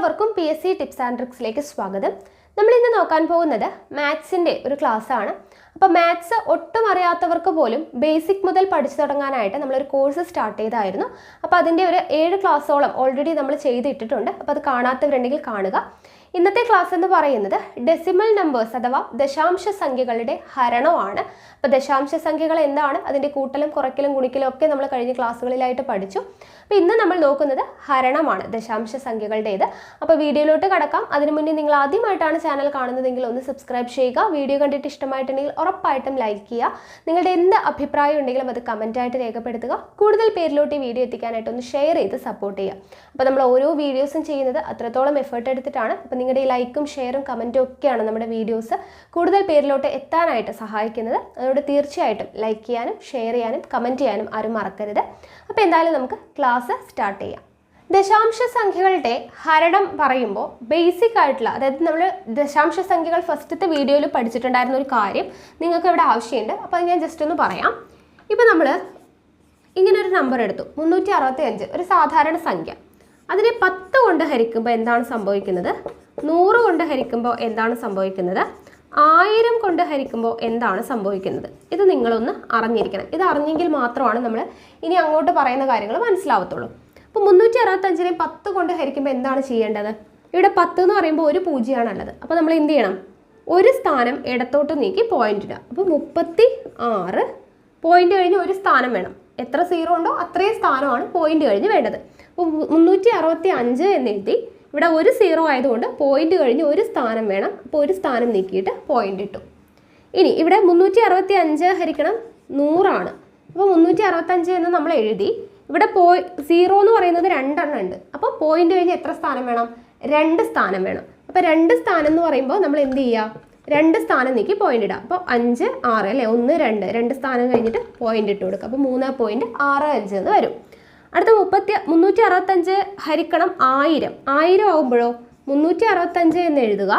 എല്ലാവർക്കും P S C tips and ട്രിക്സിലേക്ക് സ്വാഗതം. നമ്മൾ ഇന്ന് നോക്കാൻ പോകുന്നത് മാത്സിന്റെ ഒരു ക്ലാസ് ആണ്. അപ്പോൾ മാത്സ് ഒട്ടും അറിയാത്തവർക്ക് പോലും ബേസിക് മുതൽ പഠിച്ചു തുടങ്ങാനായിട്ട് നമ്മളൊരു കോഴ്സ് സ്റ്റാർട്ട് ചെയ്തായിരുന്നു. അപ്പോൾ അതിന്റെ ഒരു ഏഴ് ക്ലാസ്സോളം ഓൾറെഡി നമ്മൾ ചെയ്തിട്ടിട്ടുണ്ട്. അപ്പോൾ അത് കാണാത്തവരുണ്ടെങ്കിൽ കാണുക. ഇന്നത്തെ ക്ലാസ് എന്ന് പറയുന്നത് ഡെസിമൽ നമ്പേഴ്സ് അഥവാ ദശാംശ സംഖ്യകളുടെ ഹരണമാണ്. അപ്പോൾ ദശാംശ സംഖ്യകൾ എന്താണ്? അതിന്റെ കൂട്ടലും കുറയ്ക്കലും ഗുണിക്കലും ഒക്കെ നമ്മൾ കഴിഞ്ഞ ക്ലാസ്സുകളിലായിട്ട് പഠിച്ചു. അപ്പോൾ ഇന്ന് നമ്മൾ നോക്കുന്നത് ഹരണമാണ് ദശാംശ സംഖ്യകളുടേത്. അപ്പോൾ വീഡിയോയിലോട്ട് കടക്കാം. അതിനു മുന്നേ നിങ്ങൾ ആദ്യമായിട്ടാണ് ചാനൽ കാണുന്നതെങ്കിൽ ഒന്ന് സബ്സ്ക്രൈബ് ചെയ്യുക. വീഡിയോ കണ്ടിട്ട് ഇഷ്ടമായിട്ടുണ്ടെങ്കിൽ ഉറപ്പായിട്ടും ലൈക്ക് ചെയ്യുക. നിങ്ങളുടെ എന്ത് അഭിപ്രായം ഉണ്ടെങ്കിലും അത് കമന്റായിട്ട് രേഖപ്പെടുത്തുക. കൂടുതൽ പേരിലോട്ട് ഈ വീഡിയോ എത്തിക്കാനായിട്ട് ഒന്ന് ഷെയർ ചെയ്ത് സപ്പോർട്ട് ചെയ്യുക. അപ്പോൾ നമ്മൾ ഓരോ വീഡിയോസും ചെയ്യുന്നത് അത്രത്തോളം എഫേർട്ട് എടുത്തിട്ടാണ്. അപ്പോൾ നിങ്ങളുടെ ലൈക്കും ഷെയറും കമന്റും ഒക്കെയാണ് നമ്മുടെ വീഡിയോസ് കൂടുതൽ പേരിലോട്ട് എത്താനായിട്ട് സഹായിക്കുന്നത്. അതുകൊണ്ട് തീർച്ചയായിട്ടും ലൈക്ക് ചെയ്യാനും ഷെയർ ചെയ്യാനും കമന്റ് ചെയ്യാനും ആരും മറക്കരുത്. അപ്പോൾ എന്തായാലും നമുക്ക് ക്ലാസ് സ്റ്റാർട്ട് ചെയ്യാം. ദശാംശ സംഖ്യകളുടെ ഹരണം പറയുമ്പോൾ ബേസിക് ആയിട്ടുള്ള അതായത് നമ്മൾ ദശാംശ സംഖ്യകൾ ഫസ്റ്റത്തെ വീഡിയോയിൽ പഠിച്ചിട്ടുണ്ടായിരുന്ന ഒരു കാര്യം നിങ്ങൾക്ക് ഇവിടെ ആവശ്യമുണ്ട്. അപ്പോൾ അത് ഞാൻ ജസ്റ്റ് ഒന്ന് പറയാം. ഇപ്പോൾ നമ്മൾ ഇങ്ങനെ ഒരു നമ്പർ എടുത്തു. മുന്നൂറ്റി അറുപത്തി അഞ്ച് ഒരു സാധാരണ സംഖ്യ. അതിനെ പത്ത് കൊണ്ട് ഹരിക്കുമ്പോൾ എന്താണ് സംഭവിക്കുന്നത്? നൂറ് കൊണ്ട് ഹരിക്കുമ്പോൾ എന്താണ് സംഭവിക്കുന്നത്? ആയിരം കൊണ്ട് ഹരിക്കുമ്പോൾ എന്താണ് സംഭവിക്കുന്നത്? ഇത് നിങ്ങളൊന്ന് അറിഞ്ഞിരിക്കണം. ഇത് അറിഞ്ഞെങ്കിൽ മാത്രമാണ് നമ്മൾ ഇനി അങ്ങോട്ട് പറയുന്ന കാര്യങ്ങൾ മനസ്സിലാവത്തുള്ളൂ. അപ്പോൾ മുന്നൂറ്റി അറുപത്തഞ്ചിനെ പത്ത് കൊണ്ട് ഹരിക്കുമ്പോൾ എന്താണ് ചെയ്യേണ്ടത്? ഇവിടെ പത്ത് എന്ന് പറയുമ്പോൾ ഒരു പൂജ്യമാണുള്ളത്. അപ്പോൾ നമ്മൾ എന്ത് ചെയ്യണം? ഒരു സ്ഥാനം ഇടത്തോട്ട് നീക്കി പോയിന്റ് ഇടുക. അപ്പോൾ മുപ്പത്തി ആറ് പോയിന്റ് കഴിഞ്ഞ് ഒരു സ്ഥാനം വേണം. എത്ര സീറോ ഉണ്ടോ അത്രയും സ്ഥാനമാണ് പോയിന്റ് കഴിഞ്ഞ് വേണ്ടത്. അപ്പോൾ മുന്നൂറ്റി അറുപത്തി അഞ്ച് എന്ന് എഴുതി ഇവിടെ ഒരു സീറോ ആയതുകൊണ്ട് പോയിന്റ് കഴിഞ്ഞ് ഒരു സ്ഥാനം വേണം. അപ്പോൾ ഒരു സ്ഥാനം നീക്കിയിട്ട് പോയിന്റ് ഇട്ടു. ഇനി ഇവിടെ മുന്നൂറ്റി അറുപത്തി അഞ്ച് ഹരിക്കണം നൂറാണ്. അപ്പോൾ മുന്നൂറ്റി അറുപത്തഞ്ച് എന്ന് നമ്മൾ എഴുതി. ഇവിടെ പോയി സീറോ എന്ന് പറയുന്നത് രണ്ടെണ്ണം ഉണ്ട്. അപ്പോൾ പോയിന്റ് കഴിഞ്ഞ് എത്ര സ്ഥാനം വേണം? രണ്ട് സ്ഥാനം വേണം. അപ്പോൾ രണ്ട് സ്ഥാനം എന്ന് പറയുമ്പോൾ നമ്മൾ എന്ത് ചെയ്യുക രണ്ട് സ്ഥാനം നീക്കി പോയിന്റ് ഇടാം. അപ്പോൾ അഞ്ച് ആറ് അല്ലേ? ഒന്ന് രണ്ട്. രണ്ട് സ്ഥാനം കഴിഞ്ഞിട്ട് പോയിന്റ് ഇട്ട് കൊടുക്കുക അപ്പോൾ മൂന്ന് പോയിന്റ് ആറ് അഞ്ച് എന്ന് വരും. അടുത്ത മുപ്പത്തി മുന്നൂറ്റി അറുപത്തഞ്ച് ഹരിക്കണം ആയിരം. ആയിരം ആകുമ്പോഴോ മുന്നൂറ്റി അറുപത്തഞ്ച് എന്ന് എഴുതുക.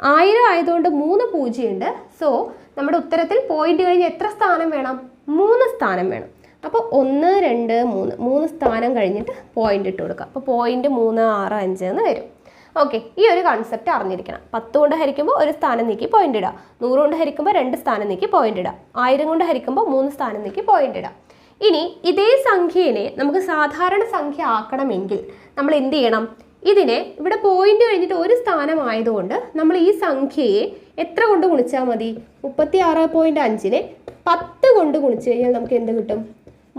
ആയിരം ആയതുകൊണ്ട് മൂന്ന് പൂജ്യമുണ്ട്. സോ നമ്മുടെ ഉത്തരത്തിൽ പോയിന്റ് കഴിഞ്ഞ് എത്ര സ്ഥാനം വേണം? മൂന്ന് സ്ഥാനം വേണം. അപ്പോൾ ഒന്ന് രണ്ട് മൂന്ന്. മൂന്ന് സ്ഥാനം കഴിഞ്ഞിട്ട് പോയിന്റ് ഇട്ട് കൊടുക്കുക. അപ്പോൾ പോയിന്റ് മൂന്ന് ആറ് അഞ്ച് എന്ന് വരും. ഓക്കെ ഈ ഒരു കൺസെപ്റ്റ് അറിഞ്ഞിരിക്കണം. പത്ത് കൊണ്ട് ഹരിക്കുമ്പോൾ ഒരു സ്ഥാനം നീക്കി പോയിന്റ് ഇടാം നൂറ് കൊണ്ട് ഹരിക്കുമ്പോൾ രണ്ട് സ്ഥാനം നീക്കി പോയിന്റ് ഇടാം ആയിരം കൊണ്ട് ഹരിക്കുമ്പോൾ മൂന്ന് സ്ഥാനം നീക്കി പോയിന്റ് ഇടാം ഇനി ഇതേ സംഖ്യയെ നമുക്ക് സാധാരണ സംഖ്യ ആക്കണമെങ്കിൽ നമ്മൾ എന്ത് ചെയ്യണം? ഇതിനെ ഇവിടെ പോയിന്റ് കഴിഞ്ഞിട്ട് ഒരു സ്ഥാനമായതുകൊണ്ട് നമ്മൾ ഈ സംഖ്യയെ എത്ര കൊണ്ട് ഗുണിച്ചാൽ മതി? മുപ്പത്തി ആറ് പോയിന്റ് അഞ്ചിനെ പത്ത് കൊണ്ട് ഗുണിച്ചു കഴിഞ്ഞാൽ നമുക്ക് എന്ത് കിട്ടും?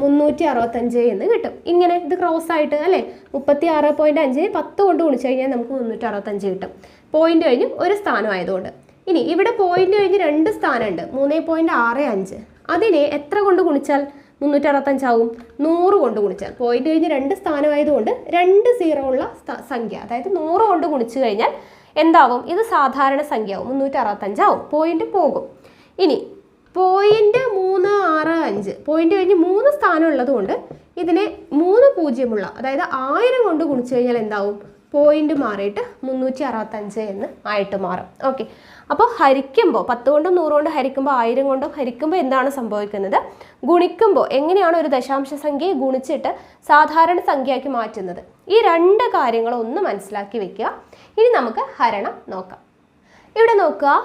മുന്നൂറ്റി അറുപത്തഞ്ച് എന്ന് കിട്ടും. ഇങ്ങനെ ഇത് ക്രോസ് ആയിട്ട് അല്ലേ? മുപ്പത്തി ആറ് പോയിന്റ് അഞ്ചിന് പത്ത് കൊണ്ട് ഗുണിച്ചു കഴിഞ്ഞാൽ നമുക്ക് മുന്നൂറ്റി അറുപത്തഞ്ച് കിട്ടും. പോയിന്റ് കഴിഞ്ഞ് ഒരു സ്ഥാനം ആയതുകൊണ്ട്. ഇനി ഇവിടെ പോയിന്റ് കഴിഞ്ഞ് രണ്ട് സ്ഥാനമുണ്ട്. മൂന്ന് പോയിന്റ് ആറ് അഞ്ച്. അതിനെ എത്ര കൊണ്ട് ഗുണിച്ചാൽ? മുന്നൂറ്റി അറുപത്തഞ്ചാവും നൂറ് കൊണ്ട് ഗുണിച്ചാൽ. പോയിന്റ് കഴിഞ്ഞ് രണ്ട് സ്ഥാനമായതുകൊണ്ട് രണ്ട് സീറോ ഉള്ള സംഖ്യ. അതായത് നൂറ് കൊണ്ട് ഗുണിച്ചു കഴിഞ്ഞാൽ എന്താവും? ഇത് സാധാരണ സംഖ്യ ആവും മുന്നൂറ്റി അറുപത്തഞ്ചാവും പോയിന്റ് പോകും. ഇനി പോയിന്റ് മൂന്ന് ആറ് അഞ്ച്. പോയിന്റ് കഴിഞ്ഞ് മൂന്ന് സ്ഥാനം ഉള്ളതുകൊണ്ട് ഇതിനെ മൂന്ന് പൂജ്യമുള്ള അതായത് ആയിരം കൊണ്ട് ഗുണിച്ചു കഴിഞ്ഞാൽ എന്താവും? പോയിന്റ് മാറിയിട്ട് മുന്നൂറ്റി അറുപത്തഞ്ച് എന്ന് ആയിട്ട് മാറും. ഓക്കെ അപ്പോൾ ഹരിക്കുമ്പോൾ പത്ത് കൊണ്ടും നൂറ് കൊണ്ട് ഹരിക്കുമ്പോൾ ആയിരം കൊണ്ടും ഹരിക്കുമ്പോൾ എന്താണ് സംഭവിക്കുന്നത്? ഗുണിക്കുമ്പോൾ എങ്ങനെയാണ് ഒരു ദശാംശ സംഖ്യയെ ഗുണിച്ചിട്ട് സാധാരണ സംഖ്യയാക്കി മാറ്റുന്നത്? ഈ രണ്ട് കാര്യങ്ങളും ഒന്ന് മനസ്സിലാക്കി വെക്കുക. ഇനി നമുക്ക് ഹരണം നോക്കാം. ഇവിടെ നോക്കുക.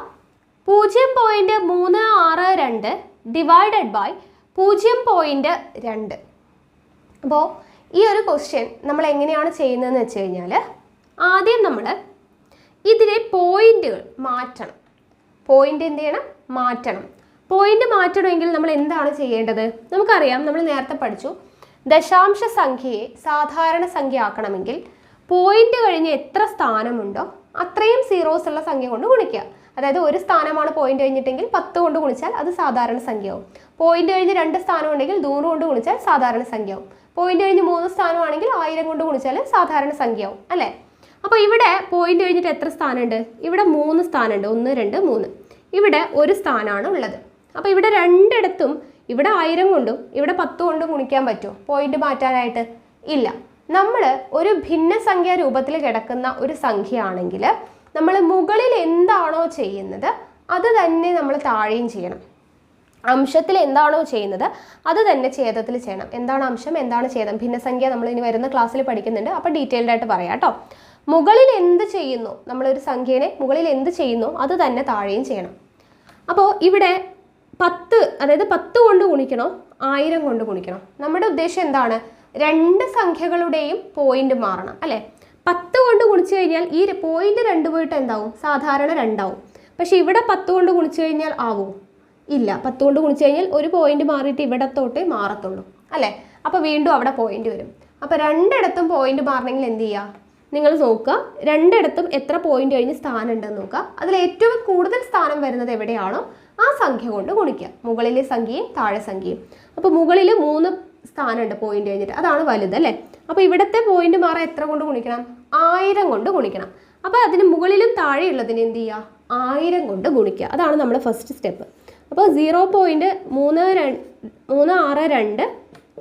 പൂജ്യം പോയിന്റ് മൂന്ന് ആറ് രണ്ട് ഡിവൈഡഡ് ബൈ പൂജ്യം പോയിന്റ് രണ്ട്. അപ്പോൾ ഈ ഒരു ക്വസ്റ്റ്യൻ നമ്മൾ എങ്ങനെയാണ് ചെയ്യുന്നതെന്ന് വെച്ച് കഴിഞ്ഞാൽ ആദ്യം നമ്മൾ ഇതിലെ പോയിന്റുകൾ മാറ്റണം. പോയിന്റ് എന്ത് ചെയ്യണം? മാറ്റണം. പോയിന്റ് മാറ്റണമെങ്കിൽ നമ്മൾ എന്താണ് ചെയ്യേണ്ടത്? നമുക്കറിയാം നമ്മൾ നേരത്തെ പഠിച്ചു. ദശാംശ സംഖ്യയെ സാധാരണ സംഖ്യ ആക്കണമെങ്കിൽ പോയിന്റ് കഴിഞ്ഞ് എത്ര സ്ഥാനമുണ്ടോ അത്രയും സീറോസ് ഉള്ള സംഖ്യ കൊണ്ട് ഗുണിക്കുക. അതായത് ഒരു സ്ഥാനമാണ് പോയിന്റ് കഴിഞ്ഞിട്ടെങ്കിൽ പത്ത് കൊണ്ട് ഗുണിച്ചാൽ അത് സാധാരണ സംഖ്യയാവും. പോയിന്റ് കഴിഞ്ഞ് രണ്ട് സ്ഥാനം ഉണ്ടെങ്കിൽ നൂറ് കൊണ്ട് ഗുണിച്ചാൽ സാധാരണ സംഖ്യയാവും. പോയിന്റ് കഴിഞ്ഞ് മൂന്ന് സ്ഥാനമാണെങ്കിൽ ആയിരം കൊണ്ട് ഗുണിച്ചാൽ സാധാരണ സംഖ്യയാവും അല്ലേ? അപ്പോൾ ഇവിടെ പോയിന്റ് കഴിഞ്ഞിട്ട് എത്ര സ്ഥാനമുണ്ട്? ഇവിടെ മൂന്ന് സ്ഥാനമുണ്ട്. ഒന്ന് രണ്ട് മൂന്ന്. ഇവിടെ ഒരു സ്ഥാനമാണ് ഉള്ളത്. അപ്പോൾ ഇവിടെ രണ്ടിടത്തും ഇവിടെ ആയിരം കൊണ്ടും ഇവിടെ പത്ത് കൊണ്ടും ഗുണിക്കാൻ പറ്റുമോ? പോയിന്റ് മാറ്റാനായിട്ട് ഇല്ല. നമ്മൾ ഒരു ഭിന്നസംഖ്യ രൂപത്തിൽ കിടക്കുന്ന ഒരു സംഖ്യ ആണെങ്കിൽ നമ്മൾ മുകളിൽ എന്താണോ ചെയ്യുന്നത് അത് തന്നെ നമ്മൾ താഴെയും ചെയ്യണം. അംശത്തിൽ എന്താണോ ചെയ്യുന്നത് അത് തന്നെ ഛേദത്തിൽ ചെയ്യണം. എന്താണ് അംശം? എന്താണ് ഛേദം? ഭിന്നസംഖ്യ നമ്മൾ ഇനി വരുന്ന ക്ലാസ്സിൽ പഠിക്കുന്നുണ്ട്. അപ്പോൾ ഡീറ്റെയിൽഡ് ആയിട്ട് പറയാം കേട്ടോ. മുകളിൽ എന്ത് ചെയ്യുന്നു? നമ്മളൊരു സംഖ്യനെ മുകളിൽ എന്ത് ചെയ്യുന്നു? അത് തന്നെ താഴെയും ചെയ്യണം. അപ്പോൾ ഇവിടെ പത്ത് അതായത് പത്ത് കൊണ്ട് ഗുണിക്കണോ? ആയിരം കൊണ്ട് ഗുണിക്കണം? നമ്മുടെ ഉദ്ദേശം എന്താണ്? രണ്ട് സംഖ്യകളുടെയും പോയിന്റ് മാറണം അല്ലേ? പത്ത് കൊണ്ട് ഗുണിച്ചു കഴിഞ്ഞാൽ ഈ പോയിന്റ് രണ്ട് പോയിട്ട് എന്താവും? സാധാരണ രണ്ടാവും. പക്ഷെ ഇവിടെ പത്ത് കൊണ്ട് ഗുണിച്ചു കഴിഞ്ഞാൽ ആവും? ഇല്ല. പത്ത് കൊണ്ട് ഗുണിച്ചു കഴിഞ്ഞാൽ ഒരു പോയിന്റ് മാറിയിട്ട് ഇവിടത്തോട്ടേ മാറത്തുള്ളൂ അല്ലേ? അപ്പോൾ വീണ്ടും അവിടെ പോയിന്റ് വരും. അപ്പോൾ രണ്ടിടത്തും പോയിന്റ് മാറണമെങ്കിൽ എന്ത് ചെയ്യുക നിങ്ങൾ നോക്കുക. രണ്ടിടത്തും എത്ര പോയിന്റ് കഴിഞ്ഞ് സ്ഥാനം ഉണ്ടെന്ന് നോക്കുക. അതിൽ ഏറ്റവും കൂടുതൽ സ്ഥാനം വരുന്നത് എവിടെയാണോ ആ സംഖ്യ കൊണ്ട് ഗുണിക്കുക. മുകളിലെ സംഖ്യയും താഴെ സംഖ്യയും. അപ്പോൾ മുകളിൽ മൂന്ന് സ്ഥാനമുണ്ട് പോയിന്റ് കഴിഞ്ഞിട്ട്. അതാണ് വലുത് അല്ലേ? അപ്പോൾ ഇവിടുത്തെ പോയിന്റ് മാറാൻ എത്ര കൊണ്ട് ഗുണിക്കണം? ആയിരം കൊണ്ട് ഗുണിക്കണം. അപ്പോൾ അതിന് മുകളിലും താഴെയുള്ളതിന് എന്ത് ചെയ്യുക? ആയിരം കൊണ്ട് ഗുണിക്കുക. അതാണ് നമ്മുടെ ഫസ്റ്റ് സ്റ്റെപ്പ് അപ്പോൾ സീറോ പോയിന്റ് മൂന്ന് രണ്ട് മൂന്ന് ആറ് രണ്ട്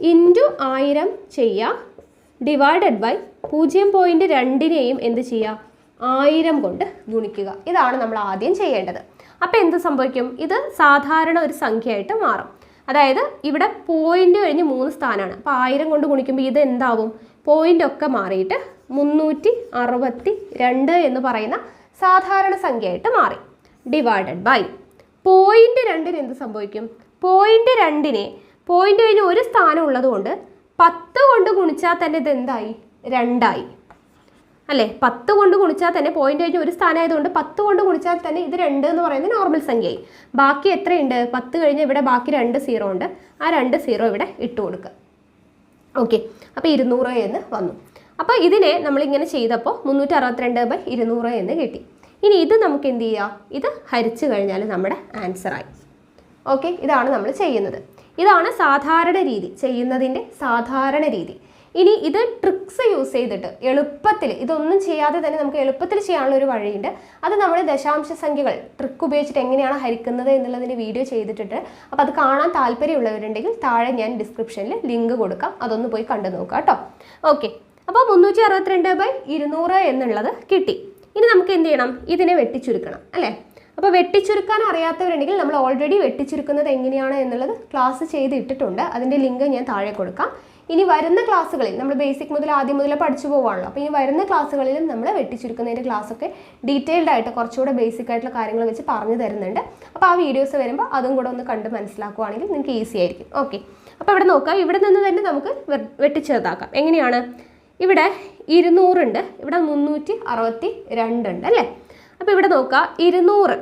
ഇന്റു ആയിരം ചെയ്യുക. ഡിവൈഡഡ് ബൈ പൂജ്യം പോയിന്റ് രണ്ടിനെയും എന്ത് ചെയ്യുക? ആയിരം കൊണ്ട് ഗുണിക്കുക. ഇതാണ് നമ്മൾ ആദ്യം ചെയ്യേണ്ടത്. അപ്പോൾ എന്ത് സംഭവിക്കും? ഇത് സാധാരണ ഒരു സംഖ്യയായിട്ട് മാറും. അതായത് ഇവിടെ പോയിന്റ് കഴിഞ്ഞ് മൂന്ന് സ്ഥാനമാണ്. അപ്പോൾ ആയിരം കൊണ്ട് ഗുണിക്കുമ്പോൾ ഇത് എന്താവും? പോയിന്റ് ഒക്കെ മാറിയിട്ട് മുന്നൂറ്റി അറുപത്തി രണ്ട് എന്ന് പറയുന്ന സാധാരണ സംഖ്യയായിട്ട് മാറി. ഡിവൈഡഡ് ബൈ പോയിന്റ് രണ്ടിന് എന്ത് സംഭവിക്കും? പോയിന്റ് രണ്ടിനെ പോയിന്റ് കഴിഞ്ഞ് ഒരു സ്ഥാനം ഉള്ളതുകൊണ്ട് പത്ത് കൊണ്ട് ഗുണിച്ചാൽ തന്നെ ഇത് എന്തായി? രണ്ടായി. അല്ലേ? പത്ത് കൊണ്ട് ഗുണിച്ചാൽ തന്നെ പോയിന്റ് കഴിഞ്ഞ് ഒരു സ്ഥാനമായതുകൊണ്ട് പത്ത് കൊണ്ട് ഗുണിച്ചാൽ തന്നെ ഇത് രണ്ട് എന്ന് പറയുന്നത് നോർമൽ സംഖ്യയായി. ബാക്കി എത്രയുണ്ട്? പത്ത് കഴിഞ്ഞ് ഇവിടെ ബാക്കി രണ്ട് സീറോ ഉണ്ട്. ആ രണ്ട് സീറോ ഇവിടെ ഇട്ട് കൊടുക്കുക. ഓക്കെ അപ്പോൾ ഇരുന്നൂറ് എന്ന് വന്നു. അപ്പോൾ ഇതിനെ നമ്മളിങ്ങനെ ചെയ്തപ്പോൾ മുന്നൂറ്റി അറുപത്തിരണ്ട് ബൈ ഇരുന്നൂറ് എന്ന് കിട്ടി. ഇനി ഇത് നമുക്ക് എന്ത് ചെയ്യാം? ഇത് ഹരിച്ചു കഴിഞ്ഞാൽ നമ്മുടെ ആൻസറായി ഓക്കെ ഇതാണ് നമ്മൾ ചെയ്യുന്നത്. ഇതാണ് സാധാരണ രീതി ചെയ്യുന്നതിന്റെ സാധാരണ രീതി. ഇനി ഇത് ട്രിക്സ് യൂസ് ചെയ്തിട്ട് എളുപ്പത്തിൽ ഇതൊന്നും ചെയ്യാതെ തന്നെ നമുക്ക് എളുപ്പത്തിൽ ചെയ്യാനുള്ള ഒരു വഴിയുണ്ട്. അത് നമ്മൾ ദശാംശ സംഖ്യകൾ ട്രിക്ക് ഉപയോഗിച്ചിട്ട് എങ്ങനെയാണ് ഹരിക്കുന്നത് എന്നുള്ളതിന്റെ വീഡിയോ ചെയ്തിട്ടുണ്ട് അപ്പോൾ അത് കാണാൻ താല്പര്യമുള്ളവരുണ്ടെങ്കിൽ താഴെ ഞാൻ ഡിസ്ക്രിപ്ഷനിൽ ലിങ്ക് കൊടുക്കാം. അതൊന്ന് പോയി കണ്ടു നോക്കാം കേട്ടോ. ഓക്കെ അപ്പോൾ മുന്നൂറ്റി അറുപത്തിരണ്ട് ബൈ ഇരുന്നൂറ് എന്നുള്ളത് കിട്ടി. ഇനി നമുക്ക് എന്ത് ചെയ്യണം? ഇതിനെ വെട്ടിച്ചുരുക്കണം അല്ലേ? അപ്പോൾ വെട്ടിച്ചുരുക്കാൻ അറിയാത്തവരുണ്ടെങ്കിൽ നമ്മൾ ഓൾറെഡി വെട്ടിച്ചുരുക്കുന്നത് എങ്ങനെയാണ് എന്നുള്ളത് ക്ലാസ് ചെയ്ത് ഇട്ടിട്ടുണ്ട് അതിന്റെ ലിങ്ക് ഞാൻ താഴെ കൊടുക്കാം. ഇനി വരുന്ന ക്ലാസ്സുകളിൽ നമ്മൾ ബേസിക് മുതൽ ആദ്യം മുതൽ പഠിച്ചു പോവാണല്ലോ. അപ്പോൾ ഇനി വരുന്ന ക്ലാസ്സുകളിലും നമ്മൾ വെട്ടിച്ചുരുക്കുന്നതിന്റെ ക്ലാസ്സൊക്കെ ഡീറ്റെയിൽഡ് ആയിട്ട് കുറച്ചുകൂടെ ബേസിക് ആയിട്ടുള്ള കാര്യങ്ങൾ വെച്ച് പറഞ്ഞു തരുന്നുണ്ട്. അപ്പോൾ ആ വീഡിയോസ് വരുമ്പോൾ അതും കൂടെ ഒന്ന് കണ്ട് മനസ്സിലാക്കുവാണെങ്കിൽ നിങ്ങൾക്ക് ഈസി ആയിരിക്കും. ഓക്കെ അപ്പോൾ ഇവിടെ നോക്കാം. ഇവിടെ നിന്ന് തന്നെ നമുക്ക് വെട്ടിച്ചെറുതാക്കാം. എങ്ങനെയാണ്? ഇവിടെ ഇരുന്നൂറുണ്ട് ഇവിടെ മുന്നൂറ്റി അറുപത്തി രണ്ടുണ്ട് അല്ലേ? അപ്പോൾ ഇവിടെ നോക്കുക ഇരുന്നൂറ്.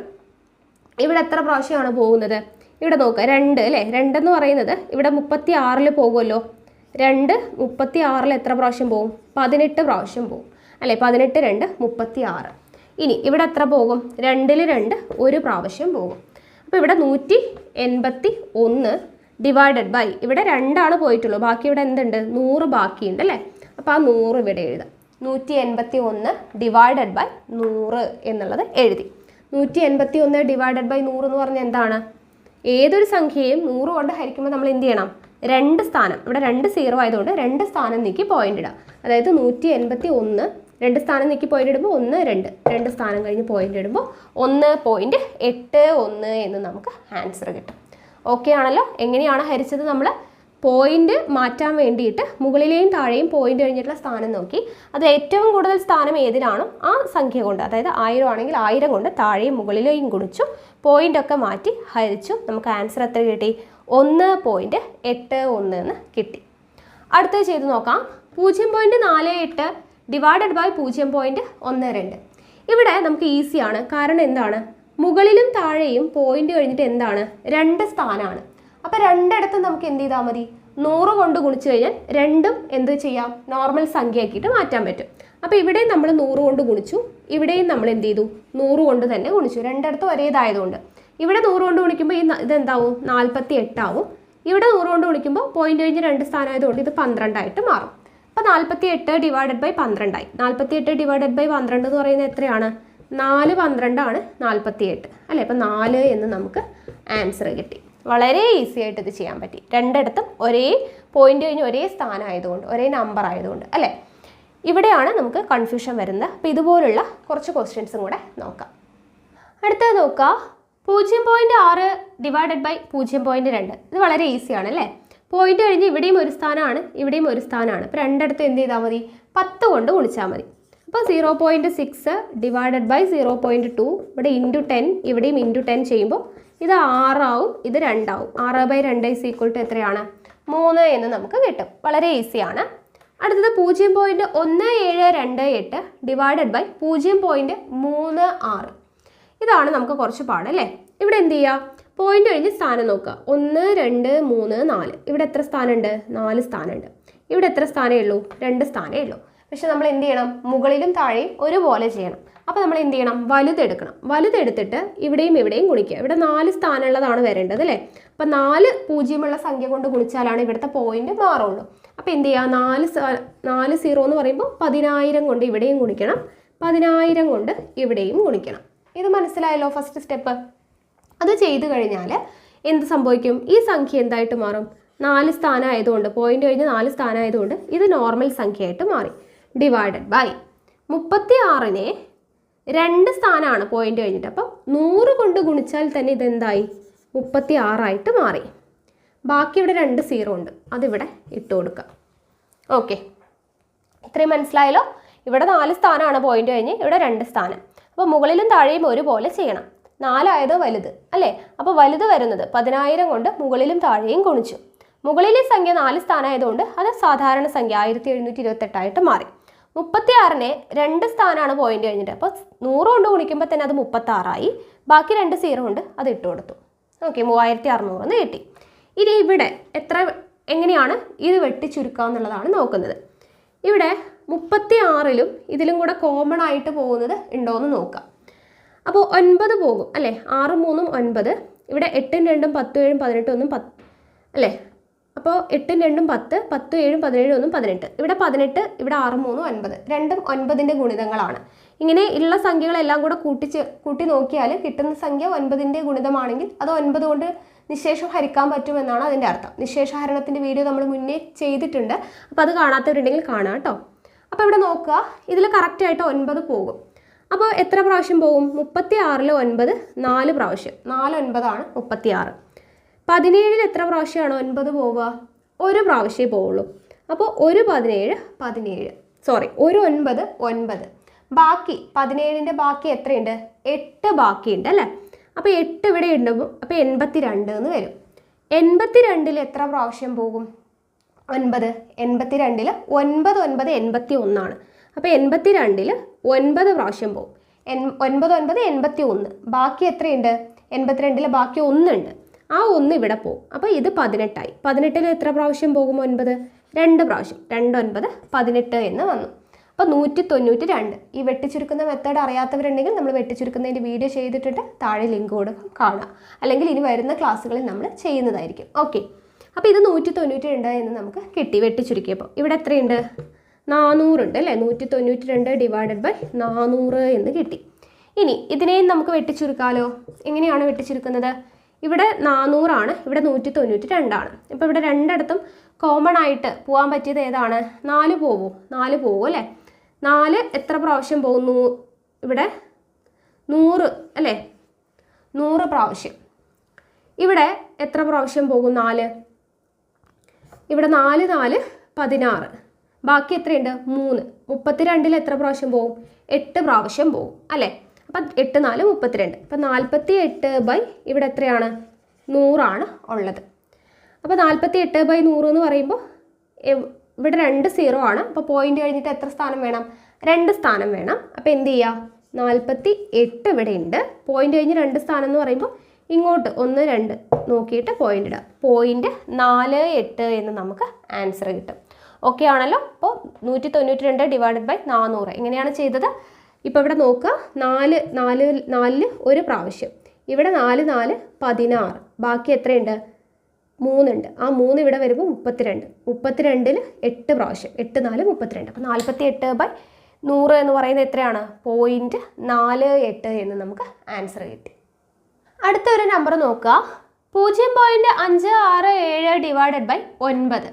ഇവിടെ എത്ര പ്രാവശ്യമാണ് പോകുന്നത്? ഇവിടെ നോക്കുക രണ്ട് അല്ലേ? രണ്ടെന്ന് പറയുന്നത് ഇവിടെ മുപ്പത്തി ആറിൽ പോകുമല്ലോ. രണ്ട് മുപ്പത്തി ആറിൽ എത്ര പ്രാവശ്യം പോകും? പതിനെട്ട് പ്രാവശ്യം പോകും. അല്ലേ പതിനെട്ട് രണ്ട് മുപ്പത്തി ആറ് ഇനി ഇവിടെ എത്ര പോകും? രണ്ടിൽ രണ്ട് ഒരു പ്രാവശ്യം പോകും. അപ്പോൾ ഇവിടെ നൂറ്റി എൺപത്തി ഒന്ന് ഡിവൈഡഡ് ബൈ ഇവിടെ രണ്ടാണ് പോയിട്ടുള്ളൂ. ബാക്കി ഇവിടെ എന്തുണ്ട്? നൂറ് ബാക്കിയുണ്ട് അല്ലേ? അപ്പോൾ ആ നൂറ് ഇവിടെ എഴുതാം. നൂറ്റി എൺപത്തി ഒന്ന് ഡിവൈഡഡ് ബൈ നൂറ് എന്നുള്ളത് എഴുതി. നൂറ്റി എൺപത്തി ഒന്ന് ഡിവൈഡഡ് ബൈ നൂറ് എന്ന് പറഞ്ഞാൽ എന്താണ്? ഏതൊരു സംഖ്യയും നൂറ് കൊണ്ട് ഹരിക്കുമ്പോൾ നമ്മൾ എന്ത് ചെയ്യണം? രണ്ട് സ്ഥാനം. ഇവിടെ രണ്ട് സീറോ ആയതുകൊണ്ട് രണ്ട് സ്ഥാനം നീക്കി പോയിന്റ് ഇടാം. അതായത് നൂറ്റി എൺപത്തി ഒന്ന് രണ്ട് സ്ഥാനം നീക്കി പോയിന്റ് ഇടുമ്പോൾ ഒന്ന് രണ്ട്. രണ്ട് സ്ഥാനം കഴിഞ്ഞ് പോയിന്റ് ഇടുമ്പോൾ ഒന്ന് പോയിന്റ് എട്ട് ഒന്ന് എന്ന് നമുക്ക് ആൻസർ കിട്ടും. ഓക്കെ ആണല്ലോ? എങ്ങനെയാണ് ഹരിച്ചത് നമ്മൾ? പോയിന്റ് മാറ്റാൻ വേണ്ടിയിട്ട് മുകളിലെയും താഴെയും പോയിന്റ് കഴിഞ്ഞിട്ടുള്ള സ്ഥാനം നോക്കി. അത് ഏറ്റവും കൂടുതൽ സ്ഥാനം ഏതിനാണോ ആ സംഖ്യ കൊണ്ട് അതായത് ആയിരം ആണെങ്കിൽ ആയിരം കൊണ്ട് താഴെയും മുകളിലെയും ഗുണിച്ചു പോയിന്റ് ഒക്കെ മാറ്റി ഹരിച്ചു നമുക്ക് ആൻസർ എത്ര കിട്ടി? ഒന്ന് പോയിന്റ് എട്ട് ഒന്ന് എന്ന് കിട്ടി. അടുത്തത് ചെയ്ത് നോക്കാം. പൂജ്യം പോയിന്റ് നാല് എട്ട് ഡിവൈഡഡ് ബൈ പൂജ്യം പോയിന്റ് ഒന്ന് രണ്ട്. ഇവിടെ നമുക്ക് ഈസിയാണ് കാരണം എന്താണ്? മുകളിലും താഴെയും പോയിന്റ് കഴിഞ്ഞിട്ട് എന്താണ്? രണ്ട് സ്ഥാനമാണ്. അപ്പോൾ രണ്ടിടത്തും നമുക്ക് എന്ത് ചെയ്താൽ മതി? നൂറ് കൊണ്ട് ഗുണിച്ചു കഴിഞ്ഞാൽ രണ്ടും എന്ത് ചെയ്യാം? നോർമൽ സംഖ്യയാക്കിയിട്ട് മാറ്റാൻ പറ്റും. അപ്പോൾ ഇവിടെയും നമ്മൾ നൂറ് കൊണ്ട് ഗുണിച്ചു. ഇവിടെയും നമ്മൾ എന്ത് ചെയ്തു? നൂറ് കൊണ്ട് തന്നെ ഗുണിച്ചു. രണ്ടിടത്തും ഒരേതായതുകൊണ്ട്. ഇവിടെ നൂറ് കൊണ്ട് ഗുണിക്കുമ്പോൾ ഈ ഇതെന്താവും? നാൽപ്പത്തി എട്ടാവും ഇവിടെ നൂറ് കൊണ്ട് ഗുണിക്കുമ്പോൾ പോയിന്റ് കഴിഞ്ഞ് രണ്ട് സ്ഥാനമായതുകൊണ്ട് ഇത് പന്ത്രണ്ടായിട്ട് മാറും. അപ്പോൾ നാൽപ്പത്തി എട്ട് ഡിവൈഡഡ് ബൈ പന്ത്രണ്ടായി. നാൽപ്പത്തി എട്ട് ഡിവൈഡഡ് ബൈ പന്ത്രണ്ട് എന്ന് പറയുന്നത് എത്രയാണ്? നാല് പന്ത്രണ്ടാണ് നാൽപ്പത്തി എട്ട് അല്ലേ? അപ്പോൾ നാല് എന്ന് നമുക്ക് ആൻസർ കിട്ടി. വളരെ ഈസി ആയിട്ട് ഇത് ചെയ്യാൻ പറ്റി. രണ്ടിടത്തും ഒരേ പോയിന്റ് കഴിഞ്ഞ് ഒരേ സ്ഥാനം ആയതുകൊണ്ട് ഒരേ നമ്പർ ആയതുകൊണ്ട് അല്ലേ? ഇവിടെയാണ് നമുക്ക് കൺഫ്യൂഷൻ വരുന്നത്. അപ്പോൾ ഇതുപോലുള്ള കുറച്ച് ക്വസ്റ്റ്യൻസും കൂടെ നോക്കാം. അടുത്തത് നോക്കുക പൂജ്യം പോയിന്റ് ആറ് ഡിവൈഡഡ് ബൈ പൂജ്യം പോയിന്റ് രണ്ട്. ഇത് വളരെ ഈസിയാണ് അല്ലേ? പോയിന്റ് കഴിഞ്ഞ് ഇവിടെയും ഒരു സ്ഥാനമാണ് ഇവിടെയും ഒരു സ്ഥാനമാണ്. അപ്പോൾ രണ്ടിടത്തും എന്ത് ചെയ്താൽ മതി? പത്ത് കൊണ്ട് ഗുണിച്ചാൽ മതി. അപ്പോൾ zero point six divided by zero point two ഇവിടെ ഇന്റു ടെൻ ഇവിടെയും ഇന്റു ടെൻ ചെയ്യുമ്പോൾ ഇത് ആറാവും ഇത് രണ്ടാവും. ആറ് ബൈ രണ്ട് ഈസ് ഈക്വൽ ടു എത്രയാണ്? മൂന്ന് എന്ന് നമുക്ക് കിട്ടും. വളരെ ഈസിയാണ് അടുത്തത് പൂജ്യം പോയിന്റ് ഒന്ന് ഏഴ് രണ്ട് എട്ട് ഡിവൈഡഡ് ബൈ പൂജ്യം പോയിന്റ് മൂന്ന് ആറ്. ഇതാണ് നമുക്ക് കുറച്ച് പാടല്ലേ ഇവിടെ എന്ത് ചെയ്യുക പോയിന്റ് കഴിഞ്ഞ് സ്ഥാനം നോക്കുക. ഒന്ന് രണ്ട് മൂന്ന് നാല്. ഇവിടെ എത്ര സ്ഥാനമുണ്ട്? നാല് സ്ഥാനമുണ്ട്. ഇവിടെ എത്ര സ്ഥാനമേ ഉള്ളൂ? രണ്ട് സ്ഥാനമേ ഉള്ളൂ. പക്ഷെ നമ്മൾ എന്ത് ചെയ്യണം? മുകളിലും താഴെയും ഒരുപോലെ ചെയ്യണം. അപ്പോൾ നമ്മൾ എന്ത് ചെയ്യണം? വലുതെടുക്കണം വലുതെടുത്തിട്ട് ഇവിടെയും ഇവിടെയും ഗുണിക്കുക. ഇവിടെ നാല് സ്ഥാനമുള്ളതാണ് വരേണ്ടത് അല്ലേ? അപ്പോൾ നാല് പൂജ്യമുള്ള സംഖ്യ കൊണ്ട് ഗുണിച്ചാലാണ് ഇവിടുത്തെ പോയിന്റ് മാറുള്ളൂ. അപ്പോൾ എന്ത് ചെയ്യുക? നാല് നാല് സീറോ എന്ന് പറയുമ്പോൾ പതിനായിരം കൊണ്ട് ഇവിടെയും ഗുണിക്കണം. പതിനായിരം കൊണ്ട് ഇവിടെയും ഗുണിക്കണം. ഇത് മനസ്സിലായല്ലോ ഫസ്റ്റ് സ്റ്റെപ്പ് അത് ചെയ്തു കഴിഞ്ഞാൽ എന്ത് സംഭവിക്കും? ഈ സംഖ്യ എന്തായിട്ട് മാറും? നാല് സ്ഥാനമായതുകൊണ്ട് പോയിന്റ് കഴിഞ്ഞ് നാല് സ്ഥാനമായതുകൊണ്ട് ഇത് നോർമൽ സംഖ്യയായിട്ട് മാറി. ഡിവൈഡഡ് ബൈ മുപ്പത്തി ആറിനെ രണ്ട് സ്ഥാനമാണ് പോയിന്റ് കഴിഞ്ഞിട്ട്. അപ്പം നൂറ് കൊണ്ട് ഗുണിച്ചാൽ തന്നെ ഇതെന്തായി? മുപ്പത്തി ആറായിട്ട് മാറി. ബാക്കി ഇവിടെ രണ്ട് സീറോ ഉണ്ട്. അതിവിടെ ഇട്ട് കൊടുക്കുക. ഓക്കെ ഇത്രയും മനസ്സിലായല്ലോ? ഇവിടെ നാല് സ്ഥാനമാണ് പോയിന്റ് കഴിഞ്ഞ്. ഇവിടെ രണ്ട് സ്ഥാനം. അപ്പോൾ മുകളിലും താഴെയും ഒരുപോലെ ചെയ്യണം. നാലായത് വലുത് അല്ലേ? അപ്പോൾ വലുത് വരുന്നത് പതിനായിരം കൊണ്ട് മുകളിലും താഴെയും ഗുണിച്ചു. മുകളിലെ സംഖ്യ നാല് സ്ഥാനമായതുകൊണ്ട് അത് സാധാരണ സംഖ്യ ആയിരത്തി എഴുന്നൂറ്റി ഇരുപത്തെട്ടായിട്ട് മാറി. മുപ്പത്തി ആറിന് രണ്ട് സ്ഥാനമാണ് പോയിന്റ് കഴിഞ്ഞിട്ട്. അപ്പോൾ നൂറ് കൊണ്ട് ഗുണിക്കുമ്പോൾ തന്നെ അത് മുപ്പത്തി ആറായി ബാക്കി രണ്ട് സീറോ ഉണ്ട് അത് ഇട്ട് കൊടുത്തു. ഓക്കെ മൂവായിരത്തി അറുന്നൂറ് എന്ന് കിട്ടി. ഇനി ഇവിടെ എത്ര എങ്ങനെയാണ് ഇത് വെട്ടിച്ചുരുക്കുക എന്നുള്ളതാണ് നോക്കുന്നത്. ഇവിടെ മുപ്പത്തി ആറിലും ഇതിലും കൂടെ കോമൺ ആയിട്ട് പോകുന്നത് ഉണ്ടോ എന്ന് നോക്കാം. അപ്പോൾ ഒൻപത് പോകും. അല്ലേ? ആറും മൂന്നും ഒൻപത്. ഇവിടെ എട്ടും രണ്ടും പത്തും ഏഴും പതിനെട്ടും ഒന്നും പത്ത് അല്ലേ? അപ്പോൾ എട്ടും രണ്ടും പത്ത് പത്തും ഏഴും പതിനേഴും ഒന്നും പതിനെട്ട്. ഇവിടെ പതിനെട്ട് ഇവിടെ ആറും മൂന്നും ഒൻപത്. രണ്ടും ഒൻപതിന്റെ ഗുണിതങ്ങളാണ്. ഇങ്ങനെ ഉള്ള സംഖ്യകളെല്ലാം കൂടെ കൂട്ടിച്ച് കൂട്ടി നോക്കിയാൽ കിട്ടുന്ന സംഖ്യ ഒൻപതിന്റെ ഗുണിതമാണെങ്കിൽ അത് ഒൻപത് കൊണ്ട് നിശേഷം ഹരിക്കാൻ പറ്റുമെന്നാണ് അതിന്റെ അർത്ഥം. നിശേഷഹരണത്തിന്റെ വീഡിയോ നമ്മൾ മുന്നേ ചെയ്തിട്ടുണ്ട്. അപ്പോൾ അത് കാണാത്തവരുണ്ടെങ്കിൽ കാണാം കേട്ടോ. അപ്പോൾ ഇവിടെ നോക്കുക. ഇതിൽ കറക്റ്റായിട്ട് ഒൻപത് പോകും. അപ്പോൾ എത്ര പ്രാവശ്യം പോകും? മുപ്പത്തി ആറിൽ ഒൻപത് നാല് പ്രാവശ്യം. നാല് ഒൻപതാണ് മുപ്പത്തി ആറ് പതിനേഴിൽ എത്ര പ്രാവശ്യമാണ് ഒൻപത് പോവുക? ഒരു പ്രാവശ്യമേ പോവുള്ളൂ. അപ്പോൾ ഒരു പതിനേഴ് പതിനേഴ്. സോറി ഒരു ഒൻപത് ഒൻപത്. ബാക്കി പതിനേഴിന്റെ ബാക്കി എത്രയുണ്ട്? എട്ട് ബാക്കിയുണ്ട് അല്ലേ? അപ്പോൾ എട്ട് ഇവിടെ ഉണ്ടാവും അപ്പോൾ എൺപത്തി രണ്ട് എന്ന് വരും. എൺപത്തി രണ്ടിൽ എത്ര പ്രാവശ്യം പോകും? ഒൻപത്. എൺപത്തി രണ്ടിൽ ഒൻപത് ഒൻപത് എൺപത്തി ഒന്നാണ് അപ്പോൾ എൺപത്തി രണ്ടിൽ ഒൻപത് പ്രാവശ്യം പോകും. എൺ ഒൻപത് ഒൻപത് എൺപത്തി ഒന്ന് ബാക്കി എത്രയുണ്ട്? എൺപത്തിരണ്ടിൽ ബാക്കി ഒന്നുണ്ട്. ആ ഒന്ന് ഇവിടെ പോകും. അപ്പോൾ ഇത് പതിനെട്ടായി. പതിനെട്ടിൽ എത്ര പ്രാവശ്യം പോകും ഒൻപത്? രണ്ട് പ്രാവശ്യം. രണ്ട് ഒൻപത് പതിനെട്ട് എന്ന് വന്നു. അപ്പോൾ നൂറ്റി തൊണ്ണൂറ്റി രണ്ട് ഈ വെട്ടിച്ചുരുക്കുന്ന മെത്തേഡ് അറിയാത്തവരുണ്ടെങ്കിൽ നമ്മൾ വെട്ടിച്ചുരുക്കുന്നതിന്റെ വീഡിയോ ചെയ്തിട്ടിട്ട് താഴെ ലിങ്ക് കൊടുക്കും കാണാം അല്ലെങ്കിൽ ഇനി വരുന്ന ക്ലാസ്സുകളിൽ നമ്മൾ ചെയ്യുന്നതായിരിക്കും. ഓക്കെ അപ്പോൾ ഇത് നൂറ്റി തൊണ്ണൂറ്റി രണ്ട് എന്ന് നമുക്ക് കിട്ടി വെട്ടിച്ചുരുക്കിയപ്പോൾ. ഇവിടെ എത്രയുണ്ട്? നാനൂറുണ്ട് അല്ലേ? നൂറ്റി തൊണ്ണൂറ്റി രണ്ട് ഡിവൈഡഡ് ബൈ നാനൂറ് എന്ന് കിട്ടി. ഇനി ഇതിനെയും നമുക്ക് വെട്ടിച്ചുരുക്കാലോ? എങ്ങനെയാണ് വെട്ടിച്ചുരുക്കുന്നത്? ഇവിടെ നാനൂറാണ് ഇവിടെ നൂറ്റി തൊണ്ണൂറ്റി രണ്ടാണ് ഇപ്പോൾ ഇവിടെ രണ്ടിടത്തും കോമൺ ആയിട്ട് പോകാൻ പറ്റിയത് ഏതാണ്? നാല് പോവും നാല് പോകും അല്ലേ? നാല് എത്ര പ്രാവശ്യം പോകുന്നു ഇവിടെ നൂറ് അല്ലേ? നൂറ് പ്രാവശ്യം. ഇവിടെ എത്ര പ്രാവശ്യം പോകും നാല്? ഇവിടെ നാല് നാല് പതിനാറ്. ബാക്കി എത്രയുണ്ട്? മൂന്ന്. മുപ്പത്തിരണ്ടിൽ എത്ര പ്രാവശ്യം പോകും എട്ട് പ്രാവശ്യം പോകും അല്ലേ? എട്ട് നാല് മുപ്പത്തിരണ്ട്. അപ്പം നാൽപ്പത്തി എട്ട് ബൈ ഇവിടെ എത്രയാണ്? നൂറാണ് ഉള്ളത്. അപ്പോൾ നാൽപ്പത്തി എട്ട് ബൈ നൂറ് എന്ന് പറയുമ്പോൾ ഇവിടെ രണ്ട് സീറോ ആണ്. അപ്പോൾ പോയിന്റ് കഴിഞ്ഞിട്ട് എത്ര സ്ഥാനം വേണം? രണ്ട് സ്ഥാനം വേണം. അപ്പോൾ എന്ത് ചെയ്യുക നാൽപ്പത്തി എട്ട് ഇവിടെ ഉണ്ട് പോയിന്റ് കഴിഞ്ഞ് രണ്ട് സ്ഥാനം എന്ന് പറയുമ്പോൾ ഇങ്ങോട്ട് ഒന്ന് രണ്ട് നോക്കിയിട്ട് പോയിന്റ് ഇടുക പോയിന്റ് നാല് എട്ട് എന്ന് നമുക്ക് ആൻസർ കിട്ടും. ഓക്കെ ആണല്ലോ? അപ്പോൾ നൂറ്റി തൊണ്ണൂറ്റി രണ്ട് ഡിവൈഡഡ് ബൈ നാനൂറ് എങ്ങനെയാണ് ചെയ്തത്? ഇപ്പോൾ ഇവിടെ നോക്കുക. നാല് നാല് നാലിൽ ഒരു പ്രാവശ്യം. ഇവിടെ നാല് നാല് പതിനാറ്. ബാക്കി എത്രയുണ്ട്? മൂന്നുണ്ട്. ആ മൂന്ന് ഇവിടെ വരുമ്പോൾ മുപ്പത്തിരണ്ട്. മുപ്പത്തിരണ്ടിൽ എട്ട് പ്രാവശ്യം. എട്ട് നാല് മുപ്പത്തിരണ്ട്. അപ്പോൾ നാൽപ്പത്തി എട്ട് ബൈ നൂറ് എന്ന് പറയുന്നത് എത്രയാണ്? പോയിന്റ് നാല് എട്ട് എന്ന് നമുക്ക് ആൻസർ കിട്ടി. അടുത്ത ഒരു നമ്പർ നോക്കുക. പൂജ്യം പോയിന്റ് അഞ്ച് ആറ് ഏഴ് ഡിവൈഡഡ് ബൈ ഒൻപത്.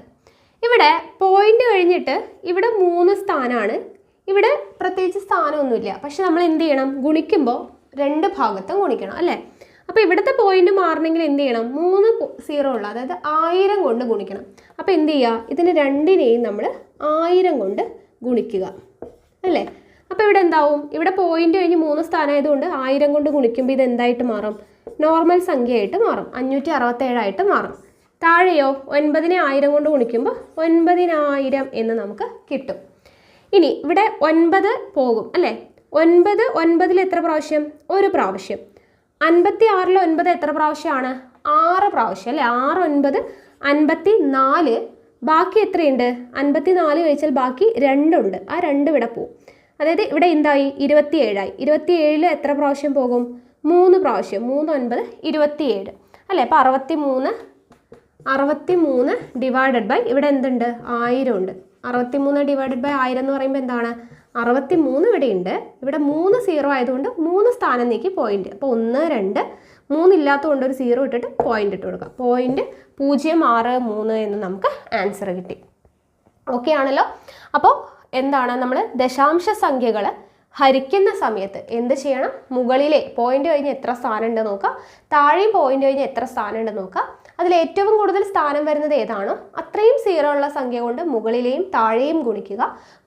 ഇവിടെ പോയിന്റ് കഴിഞ്ഞിട്ട് ഇവിടെ മൂന്ന് സ്ഥാനമാണ്. ഇവിടെ പ്രത്യേകിച്ച് സ്ഥാനമൊന്നുമില്ല. പക്ഷെ നമ്മൾ എന്ത് ചെയ്യണം? ഗുണിക്കുമ്പോൾ രണ്ട് ഭാഗത്തും ഗുണിക്കണം അല്ലേ? അപ്പോൾ ഇവിടുത്തെ പോയിന്റ് മാറണമെങ്കിൽ എന്ത് ചെയ്യണം? മൂന്ന് സീറോ ഉള്ള അതായത് ആയിരം കൊണ്ട് ഗുണിക്കണം. അപ്പോൾ എന്ത് ചെയ്യുക? ഇതിന് രണ്ടിനെയും നമ്മൾ ആയിരം കൊണ്ട് ഗുണിക്കുക അല്ലേ? അപ്പോൾ ഇവിടെ എന്താവും? ഇവിടെ പോയിന്റ് കഴിഞ്ഞ് മൂന്ന് സ്ഥാനമായതുകൊണ്ട് ആയിരം കൊണ്ട് ഗുണിക്കുമ്പോൾ ഇത് എന്തായിട്ട് മാറും? നോർമൽ സംഖ്യയായിട്ട് മാറും. അഞ്ഞൂറ്റി അറുപത്തേഴായിട്ട് മാറും. താഴെയോ? ഒൻപതിനെ ആയിരം കൊണ്ട് ഗുണിക്കുമ്പോൾ ഒൻപതിനായിരം എന്ന് നമുക്ക് കിട്ടും. ഇനി ഇവിടെ ഒൻപത് പോകും അല്ലേ? ഒൻപത് ഒൻപതിൽ എത്ര പ്രാവശ്യം? ഒരു പ്രാവശ്യം. അൻപത്തി ആറിൽ ഒൻപത് എത്ര പ്രാവശ്യമാണ്? ആറ് പ്രാവശ്യം അല്ലേ? ആറ് ഒൻപത് അൻപത്തി നാല് ബാക്കി എത്രയുണ്ട്? അൻപത്തി നാല് കഴിച്ചാൽ ബാക്കി രണ്ടുണ്ട്. ആ രണ്ട് ഇവിടെ പോവും. അതായത് ഇവിടെ എന്തായി? ഇരുപത്തിയേഴായി. ഇരുപത്തിയേഴിൽ എത്ര പ്രാവശ്യം പോകും? മൂന്ന് പ്രാവശ്യം. മൂന്ന് ഒൻപത് ഇരുപത്തിയേഴ്. അല്ലേ? അപ്പോൾ അറുപത്തി മൂന്ന് അറുപത്തി മൂന്ന് ഡിവൈഡഡ് ബൈ ഇവിടെ എന്തുണ്ട്? ആയിരം ഉണ്ട്. അറുപത്തി മൂന്ന് ഡിവൈഡഡ് ബൈ ആയിരം എന്ന് പറയുമ്പോൾ എന്താണ്? അറുപത്തി മൂന്ന് ഇവിടെ ഉണ്ട് ഇവിടെ മൂന്ന് സീറോ ആയതുകൊണ്ട് മൂന്ന് സ്ഥാനം നീക്കി പോയിന്റ് അപ്പോൾ ഒന്ന് രണ്ട് മൂന്നില്ലാത്തതുകൊണ്ട് ഒരു സീറോ ഇട്ടിട്ട് പോയിന്റ് ഇട്ട് കൊടുക്കാം. പോയിന്റ് പൂജ്യം ആറ് മൂന്ന് എന്ന് നമുക്ക് ആൻസർ കിട്ടി. ഓക്കെ ആണല്ലോ? അപ്പോൾ എന്താണ് നമ്മൾ ദശാംശ സംഖ്യകൾ ഹരിക്കുന്ന സമയത്ത് എന്ത് ചെയ്യണം? മുകളിലെ പോയിന്റ് കഴിഞ്ഞ് എത്ര സ്ഥാനം ഉണ്ട് നോക്കുക താഴെയും പോയിന്റ് കഴിഞ്ഞ് എത്ര സ്ഥാനം ഉണ്ട് നോക്കുക അതിൽ ഏറ്റവും കൂടുതൽ സ്ഥാനം വരുന്നത് ഏതാണോ? അത്രയും സീറോ ഉള്ള സംഖ്യ കൊണ്ട് മുകളിലെയും താഴെയും ഗുണിക്കുക.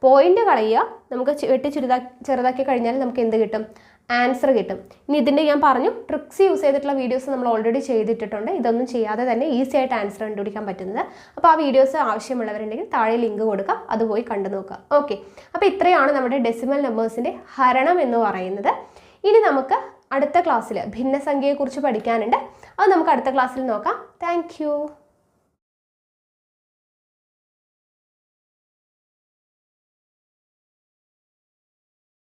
പോയിന്റ് കളയുക. നമുക്ക് വെട്ടി ചെറുതാ ചെറുതാക്കി കഴിഞ്ഞാൽ നമുക്ക് എന്ത് കിട്ടും? ആൻസർ കിട്ടും. ഇനി ഇതിന്റെ ഞാൻ പറഞ്ഞു ട്രിക്സ് യൂസ് ചെയ്തിട്ടുള്ള വീഡിയോസ് നമ്മൾ ഓൾറെഡി ചെയ്തിട്ടിട്ടുണ്ട്. ഇതൊന്നും ചെയ്യാതെ തന്നെ ഈസി ആയിട്ട് ആൻസർ കണ്ടുപിടിക്കാൻ പറ്റുന്നത്. അപ്പോൾ ആ വീഡിയോസ് ആവശ്യമുള്ളവരുണ്ടെങ്കിൽ താഴെ ലിങ്ക് കൊടുക്കാം അത് പോയി കണ്ടു നോക്കുക. ഓക്കെ അപ്പോൾ ഇത്രയാണ് നമ്മുടെ ഡെസിമൽ നമ്പേഴ്സിന്റെ ഹരണം എന്ന് പറയുന്നത്. ഇനി നമുക്ക് അടുത്ത ക്ലാസ്സിൽ ഭിന്നസംഖ്യയെക്കുറിച്ച് പഠിക്കാനുണ്ട്. അത് നമുക്ക് അടുത്ത ക്ലാസ്സിൽ നോക്കാം. താങ്ക്